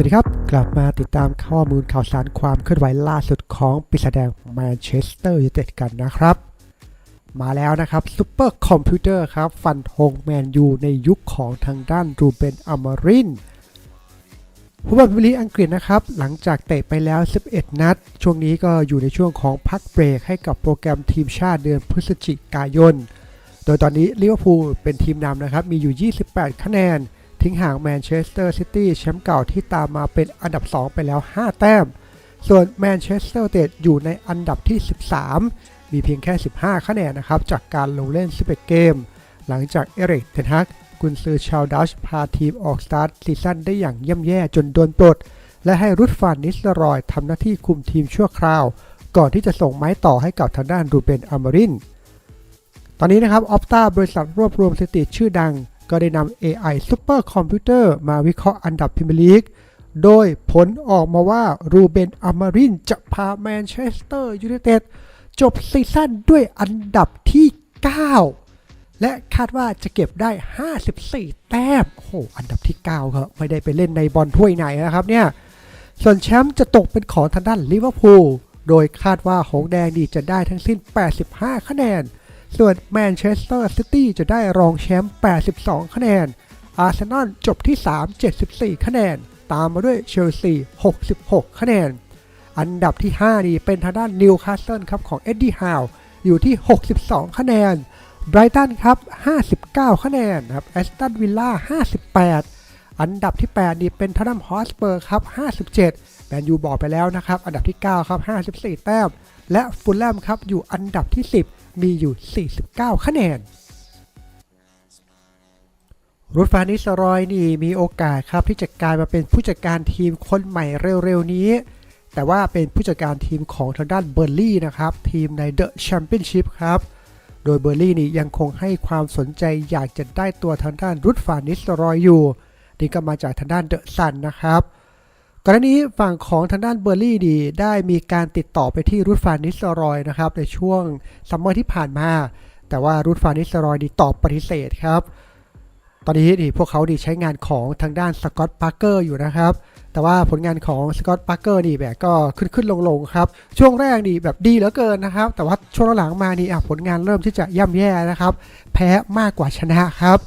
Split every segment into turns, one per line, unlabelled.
สวัสดีครับ กลับมาติดตามข้อมูลข่าวสารความเคลื่อนไหวล่าสุดของปีศาจแดงแมนเชสเตอร์ยูไนเต็ดกันนะครับ มาแล้วนะครับซูเปอร์คอมพิวเตอร์ครับฟันธงแมนยูในยุคของทางด้านรูเบนอมรินผู้บอลพรีเมียร์ลีอังกฤษนะครับ หลังจากเตะไปแล้ว 11 นัด ช่วงนี้ก็อยู่ในช่วงของพักเบรกให้กับโปรแกรมทีมชาติเดือนพฤศจิกายน โดยตอนนี้ลิเวอร์พูลเป็นทีมนำนะครับมีอยู่ 28 คะแนน ทิ้งห่างแมนเชสเตอร์ซิตี้แชมป์เก่าที่ตามมาเป็นอันดับ 2 ไปแล้ว 5 แต้ม ส่วนแมนเชสเตอร์เตดอยู่ในอันดับที่ 13 มีเพียงแค่ 15 คะแนนนะครับ จากการลงเล่น 11 เกม หลังจากเอริกเทนฮักกุนซือชาวดัชพาทีมออกสตาร์ทซีซั่นได้อย่างเยี่ยมแย่จนโดนปลด และให้รุดฟานนิสเตอรอยทำหน้าที่คุมทีมชั่วคราว ก่อนที่จะส่งไม้ต่อให้กับทางด้านรูเบนอมริน ตอนนี้นะครับออฟตาบริษัทรวบรวมสถิติชื่อดัง ก็ได้นำ AI Super Computer มาวิเคราะห์อันดับพรีเมียร์ลีก โดยผลออกมาว่ารูเบนอมารินจะพาแมนเชสเตอร์ยูไนเต็ดจบซีซั่นด้วยอันดับที่ 9 และคาดว่าจะเก็บได้ 54 แต้ม โอ้โห อันดับที่ 9 ครับ ไม่ได้ไปเล่นในบอลถ้วยไหนนะครับเนี่ย ส่วนแชมป์จะตกเป็นของทางด้านลิเวอร์พูล โดยคาดว่าหงส์แดงดีจะได้ทั้งสิ้น 85 คะแนน ส่วนแมนเชสเตอร์ซิตี้จะได้รองแชมป์ 82 คะแนน อาร์เซนอลจบที่ 3 74 คะแนน ตามมาด้วยเชลซี 66 คะแนน อันดับที่ 5 นี่เป็นทางด้านนิวคาสเซิลครับของเอ็ดดี้ฮาวอยู่ที่ 62 คะแนน ไบรตันครับ 59 คะแนนครับ แอสตันวิลล่า 58 อันดับที่ 8 นี่เป็นทนัมฮอสเปอร์ครับ 57แมนยูบอกไปแล้วนะครับ อันดับที่ 9 ครับ 54 แต้ม และฟูลแลมครับอยู่อันดับที่ 10มีอยู่ 49 คะแนนรุดฟานิสรอยนี่มีโอกาสครับที่จะกลายมาเป็นผู้จัดการทีมคนใหม่เร็วๆนี้ แต่ว่าเป็นผู้จัดการทีมของทางด้านเบอร์ลี่นะครับ ทีมในเดอะแชมเปี้ยนชิพครับ โดยเบอร์ลี่นี่ยังคงให้ความสนใจอยากจะได้ตัวทางด้านรุดฟานิสรอยอยู่ นี่ก็มาจากทางด้านเดอะซันนะครับ ก่อนหน้านี้ฝั่งของทางด้านเบอร์ลี่ดี ได้มีการติดต่อไปที่รุดฟานิสรอยนะครับในช่วงซัมเมอร์ที่ผ่านมา แต่ว่ารุดฟานิสรอยดีตอบปฏิเสธครับ ตอนนี้นี่พวกเขาดีใช้งานของทางด้านสกอตต์ปาร์เกอร์อยู่นะครับ แต่ว่าผลงานของสกอตต์ปาร์เกอร์นี่แบบก็ขึ้นขึ้นลงลงครับ ช่วงแรกนี่แบบดีเหลือเกินนะครับ แต่ว่าช่วงหลังมานี่ผลงานเริ่มที่จะย่ำแย่นะครับ แพ้มากกว่าชนะครับ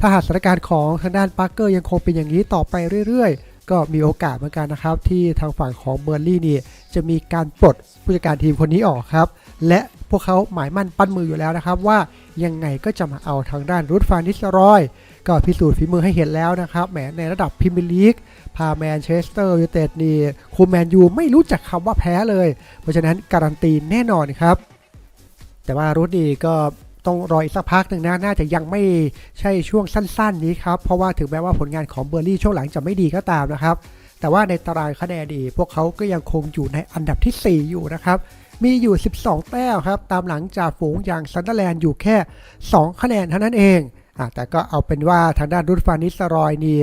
ถ้าหากสถานการณ์ของทางด้านปาร์เกอร์ยังคงเป็นอย่างนี้ต่อไปเรื่อยๆ ก็มีโอกาสเหมือนกันนะครับ ที่ทางฝั่งของเบอร์ลี่นี่จะมีการปลดผู้จัดการทีมคนนี้ออกครับ และพวกเขาหมายมั่นปั้นมืออยู่แล้วนะครับว่ายังไงก็จะมาเอาทางด้านรูดฟานนิสรอย ก็พิสูจน์ฝีมือให้เห็นแล้วนะครับแหมในระดับพรีเมียร์ลีกพาแมนเชสเตอร์ยูไนเต็ดนี่คุมแมนยูไม่รู้จักคำว่าแพ้เลย เพราะฉะนั้นการันตีแน่นอนครับ แต่ว่ารูดดีก็ ต้องรออีกสักพักหนึ่งนะ น่าจะยังไม่ใช่ช่วงสั้น ๆ นี้ครับ เพราะว่าถึงแม้ว่าผลงานของเบอร์ลี่ช่วงหลังจะไม่ดีก็ตามนะครับ แต่ว่าในตารางคะแนนดี พวกเขาก็ยังคงอยู่ในอันดับที่ 4 อยู่นะครับ มีอยู่ 12 แต้มครับ ตามหลังจากฝูงอย่างซันเดอร์แลนด์อยู่แค่ 2 คะแนนเท่านั้นเอง แต่ก็เอาเป็นว่าทางด้านรุดฟานิสรอยนี่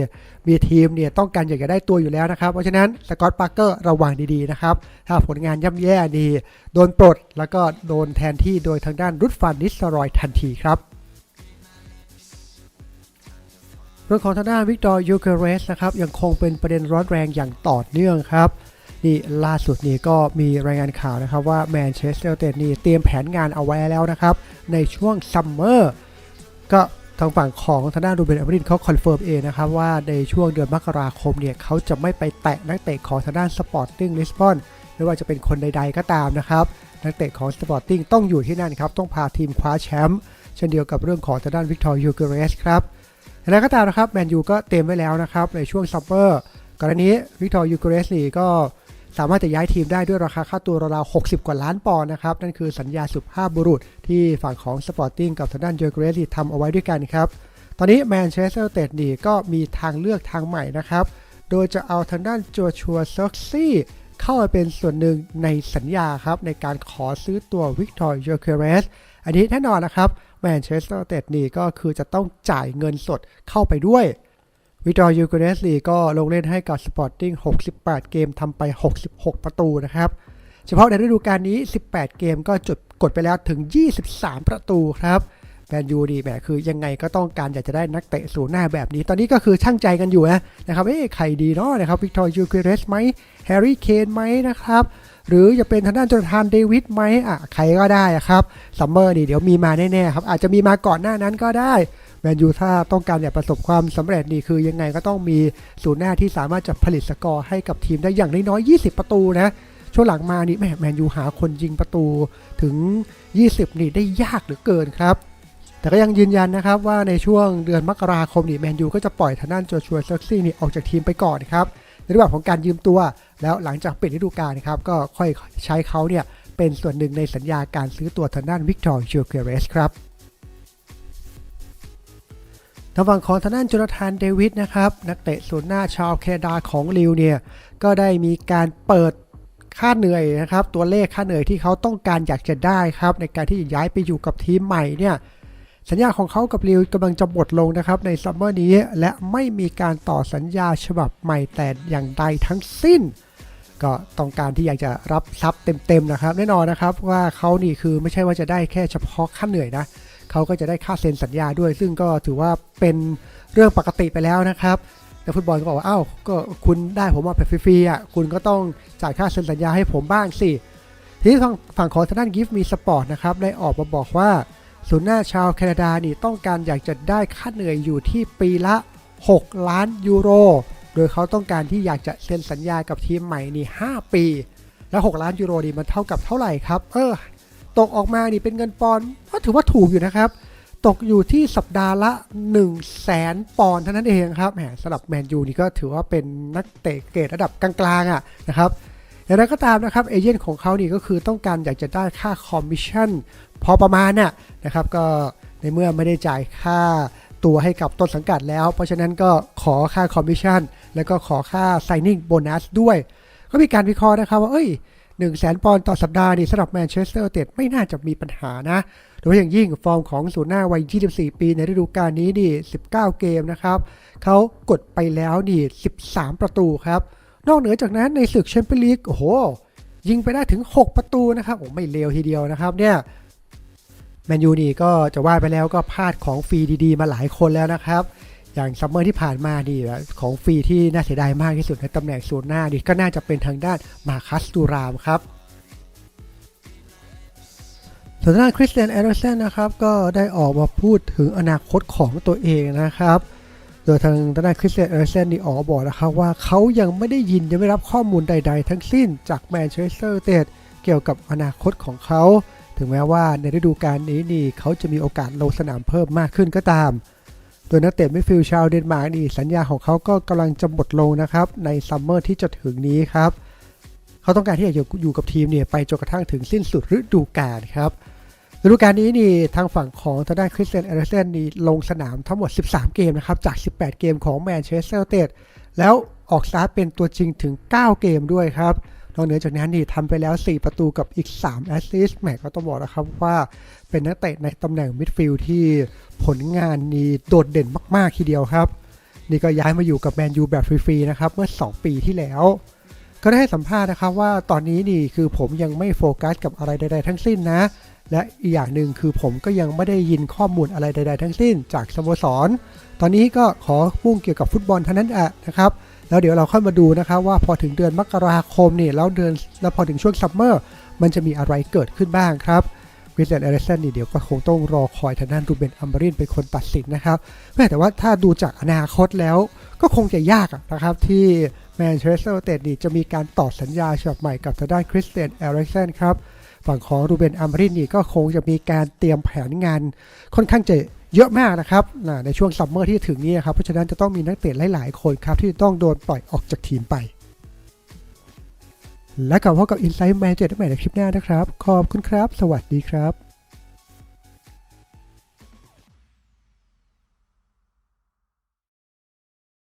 มีทีมเนี่ยต้องการอยากจะได้ตัวอยู่แล้วนะครับ เพราะฉะนั้นสกอตต์ปาร์เกอร์ระวังดีๆนะครับ ถ้าผลงานย่ำแย่ดีโดนปลดแล้วก็โดนแทนที่โดยทางด้านรุดฟานิสรอยทันทีครับเรื่องของทางด้านวิกตอร์ยูเคเรสนะครับยังคงเป็นประเด็นร้อนแรงอย่างต่อเนื่องครับนี่ล่าสุดนี่ก็มีรายงานข่าวนะครับว่าแมนเชสเตอร์เตดนี่เตรียมแผนงานเอาไว้แล้วนะครับ ในช่วงซัมเมอร์ก็างฝั่งของทางด้านรูเบนอเมรินเขาคอนเฟิร์มเองนะครับว่าในช่วงเดือนมกราคมเนี่ยเขาจะไม่ไปแตะนักเตะของทางด้านสปอร์ติ้งลิสบอนไม่ว่าจะเป็นคนใดๆก็ตามนะครับนักเตะของสปอร์ติ้งต้องอยู่ที่นั่นครับต้องพาทีมคว้าแชมป์เช่นเดียวกับเรื่องของทางด้านวิกตอร์ยูเกเรสครับอย่างไรก็ตามนะครับแมนยูก็เต็มไว้แล้วนะครับในช่วงซัมเมอร์ก่อนหน้านี้วิกตอร์ยูเกเรสนี่ก็ สามารถจะย้ายทีมได้ด้วยราคาค่าตัวราวๆ60 กว่าล้านปอนด์นะครับ นั่นคือสัญญาสุภาพบุรุษที่ฝั่งของสปอร์ติ้งกับทางด้านยูเกเรสทำเอาไว้ด้วยกันครับ ตอนนี้แมนเชสเตอร์เตดนี่ก็มีทางเลือกทางใหม่นะครับ โดยจะเอาทางด้านโจชัวซ็อกซี่เข้ามาเป็นส่วนหนึ่งในสัญญาครับ ในการขอซื้อตัววิกตอร์ยูเกเรสอันนี้แน่นอนนะครับแมนเชสเตอร์เตดนี่ก็คือจะต้องจ่ายเงินสดเข้าไปด้วย วิกตอร์ยูเกเรสลีก็ลงเล่นให้กับสปอร์ติ้ง 68 เกมทำไป 66 ประตูนะครับ เฉพาะในฤดูกาลนี้ 18 เกมก็จุดกดไปแล้วถึง 23 ประตูครับแมนยูดีแหมคือยังไงก็ต้องการอยากจะได้นักเตะศูนย์หน้าแบบนี้ ตอนนี้ก็คือช่างใจกันอยู่นะนะครับเอ๊ะใครดีเนาะนะครับวิกตอร์ยูเกเรสไหมแฮร์รี่เคนไหมนะครับหรือจะเป็นทางด้านจอร์แดนเดวิดไหมอะใครก็ได้อะครับซัมเมอร์นี่เดี๋ยวมีมาแน่ๆครับอาจจะมีมาก่อนหน้านั้นก็ได้ แมนยูถ้าต้องการอยากประสบความสำเร็จนี่คือยังไงก็ต้องมีศูนย์หน้าที่สามารถจะผลิตสกอร์ให้กับทีมได้อย่างน้อยๆ20 ประตูนะช่วงหลังมานี่แม่แมนยูหาคนยิงประตูถึง 20 นี่ได้ยากเหลือเกินครับ แต่ก็ยังยืนยันนะครับว่าในช่วงเดือนมกราคมนี่แมนยูก็จะปล่อยทางด้านโจชัวเซ็กซี่นี่ออกจากทีมไปก่อนครับในรูปแบบของการยืมตัว แล้วหลังจากปิดฤดูกาลนะครับก็ค่อยใช้เขาเนี่ยเป็นส่วนหนึ่งในสัญญาการซื้อตัวทางด้านวิกตอร์ชิลเกเรสครับ ทางฝั่งของทางด้านโจนาธานเดวิดนะครับ นักเตะศูนย์หน้าชาวแคนาดาของลิวเนี่ยก็ได้มีการเปิดค่าเหนื่อยนะครับ ตัวเลขค่าเหนื่อยที่เขาต้องการอยากจะได้ครับ ในการที่จะย้ายไปอยู่กับทีมใหม่เนี่ยสัญญาของเขากับลิวกำลังจะหมดลงนะครับในซัมเมอร์นี้ และไม่มีการต่อสัญญาฉบับใหม่แต่อย่างใดทั้งสิ้น ก็ต้องการที่อยากจะรับทรัพย์เต็มๆนะครับ แน่นอนนะครับว่าเขานี่คือไม่ใช่ว่าจะได้แค่เฉพาะค่าเหนื่อยนะ เขาก็จะได้ค่าเซ็นสัญญาด้วย ซึ่งก็ถือว่าเป็นเรื่องปกติไปแล้วนะครับแต่ฟุตบอลก็บอกว่าอ้าวก็คุณได้ผมมาแบบฟรีๆอะคุณก็ต้องจ่ายค่าเซ็นสัญญาให้ผมบ้างสิทีนี้ฝั่งฝั่งของทางด้านกิฟต์มีสปอร์ตนะครับได้ออกมาบอกว่าศูนย์หน้าชาวแคนาดานี่ต้องการอยากจะได้ค่าเหนื่อยอยู่ที่ปีละ 6 ล้านยูโร โดยเขาต้องการที่อยากจะเซ็นสัญญากับทีมใหม่นี่ 5 ปี แล้ว 6 ล้านยูโรนี่มันเท่ากับเท่าไหร่ครับ เออ ตกออกมานี่เป็นเงินปอนด์ก็ถือว่าถูกอยู่นะครับ ตกอยู่ที่สัปดาห์ละ 1 0 0 0 0แสนปอนด์เท่านั้นเองครับแหมสำหรับแมนยูนี่ก็ถือว่าเป็นนักเตะเกรดระดับกลางๆอะนะครับอย่างไรก็ตามนะครับเอเจนต์ของเขานี่ก็คือต้องการอยากจะได้ค่าคอมมิชชั่นพอประมาณน่ะนะครับก็ในเมื่อไม่ได้จ่ายค่าตัวให้กับต้นสังกัดแล้ว เพราะฉะนั้นก็ขอค่าคอมมิชชั่นแล้วก็ขอค่า signing bonus ด้วย ก็มีการวิเคราะห์นะครับว่าเอ้ย 1 0 0 0 0แสนปอนด์ต่อสัปดาห์นี่สำหรับแมนเชสเตอร์เตดไม่น่าจะมีปัญหานะโดยเฉพาะอย่างยิ่งฟอร์มของศูนย์หน้าวัย 24 ปีในฤดูกาลนี้นี่ 19 เกมนะครับ เขากดไปแล้วนี่ 13 ประตูครับ นอกเหนือจากนั้นในศึกแชมเปี้ยนลีกโอ้โห ยิงไปได้ถึง 6 ประตูนะครับโอ้ไม่เลวทีเดียวนะครับเนี่ยแมนยูนี่ก็จะว่าไปแล้วก็พลาดของฟรีดีๆ มาหลายคนแล้วนะครับ อย่างซัมเมอร์ที่ผ่านมานี่ของฟรีที่น่าเสียดายมากที่สุดในตำแหน่งศูนหน้านี่ก็น่าจะเป็นทางด้านมาคัสตูรามครับส่วนทางด้านคริสเตียนแอร์เซนนะครับก็ได้ออกมาพูดถึงอนาคตของตัวเองนะครับ โดยทางด้านคริสเตียนแอร์เซนนี่ออกบอกนะครับว่าเขายังไม่ได้ยินยังไม่รับข้อมูลใด ๆ ทั้งสิ้นจากแมนเชสเตอร์เตดเกี่ยวกับอนาคตของเขา ถึงแม้ว่าในฤดูกาลนี้นี่เขาจะมีโอกาสลงสนามเพิ่มมากขึ้นก็ตาม ดยนักเตะมิดฟิลด์ชาวเดนมาร์กนี่สัญญาของเขาก็กำลังจะหมดลงนะครับ ในซัมเมอร์ที่จะถึงนี้ครับ เขาต้องการที่จะอยู่กับทีมเนี่ยไปจนกระทั่งถึงสิ้นสุดฤดูกาลครับฤดูกาลนี้นี่ทางฝั่งของทางด้านคริสเตียนเอริเซนนี่ลงสนามทั้งหมด 13 เกมนะครับ จาก 18 เกมของแมนเชสเตอร์เตดแล้วออกสตาร์ทเป็นตัวจริงถึง 9 เกมด้วยครับ นอกเหนือจากนั้นนี่ทำไปแล้ว 4 ประตูกับอีก 3 แอสซิสต์แหมก็ต้องบอกนะครับว่าเป็นนักเตะในตำแหน่งมิดฟิลด์ที่ผลงานนี่โดดเด่นมาก ๆ ทีเดียวครับ นี่ก็ย้ายมาอยู่กับแมนยูแบบฟรีๆนะครับเมื่อ 2 ปีที่แล้วก็ได้ให้สัมภาษณ์นะครับว่าตอนนี้นี่คือผมยังไม่โฟกัสกับอะไรใด ๆ ทั้งสิ้นนะ และอีกอย่างหนึ่งคือผมก็ยังไม่ได้ยินข้อมูลอะไรใด ๆ ทั้งสิ้น จากสโมสร ตอนนี้ก็ขอพุ่งเกี่ยวกับฟุตบอลเท่านั้นอะนะครับ แล้วเดี๋ยวเราค่อยมาดูนะครับว่าพอถึงเดือนมกราคมนี่แล้วเดือนแล้วพอถึงช่วงซัมเมอร์มันจะมีอะไรเกิดขึ้นบ้างครับวิลเลนเอเรสันนี่เดี๋ยวก็คงต้องรอคอยทางด้านรูเบนอัมบรินเป็นคนตัดสินนะครับแม้แต่ว่าถ้าดูจากอนาคตแล้วก็คงจะยากนะครับที่แมนเชสเตอร์เตดนี่จะมีการต่อสัญญาฉบับใหม่กับทางด้านคริสเตียนเอริกเซนครับฝั่งของรูเบนอัมรินนี่ก็คงจะมีการเตรียมแผนงานค่อนข้างจะ เยอะมากนะครับในช่วงซัมเมอร์ที่ถึงนี้ครับเพราะฉะนั้นจะต้องมีนักเตะหลาย ๆ คนครับที่ต้องโดนปล่อยออกจากทีมไป และกลับพบกับ Inside Man เจ็ดใหม่ในคลิปหน้านะครับ ขอบคุณครับ สวัสดีครับ